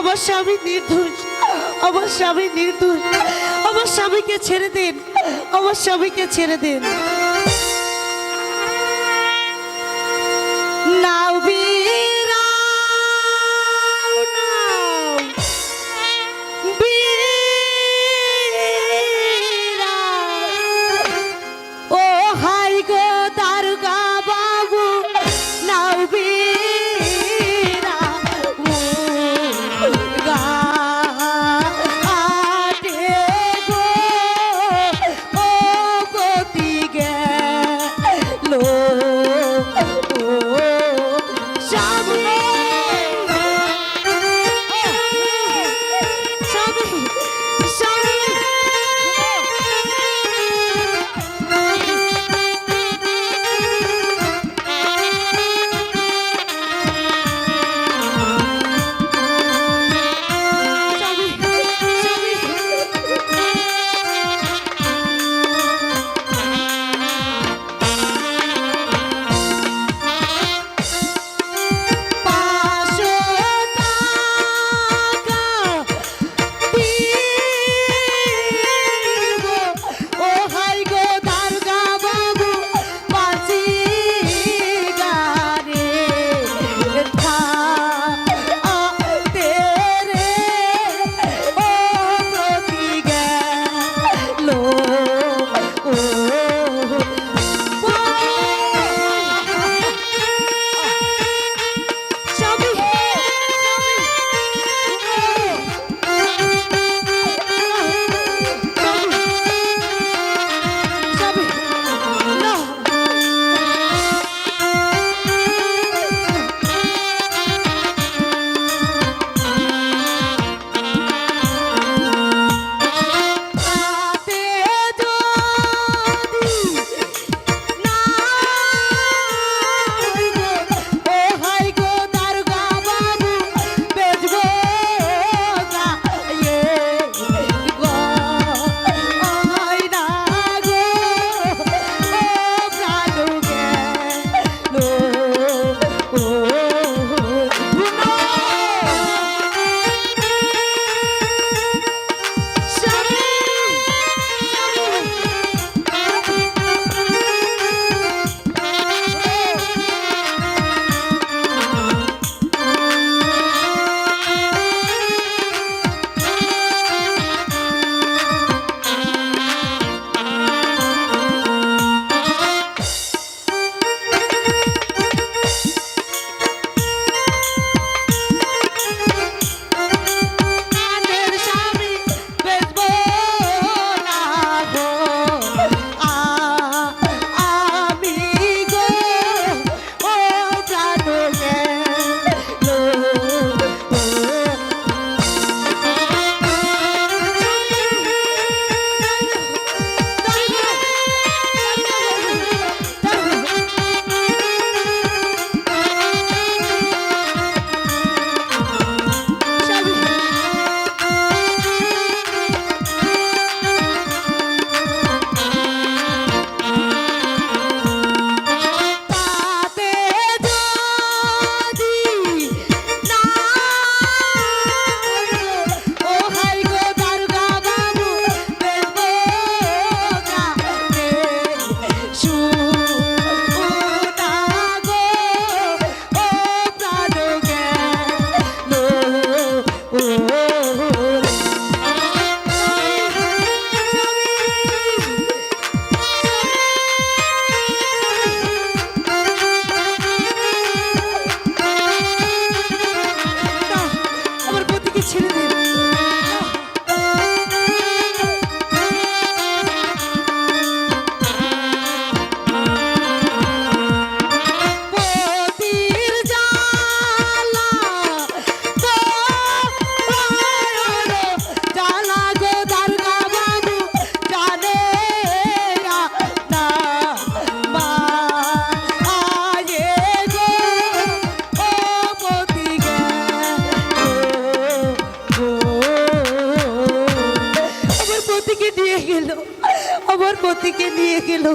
আমার স্বামী নির্দোষ আমার স্বামী নির্দোষ আমার স্বামীকে ছেড়ে দিন আমার স্বামীকে ছেড়ে দিন। Bye. নিয়ে গেল আমার পতিকে নিয়ে গেল।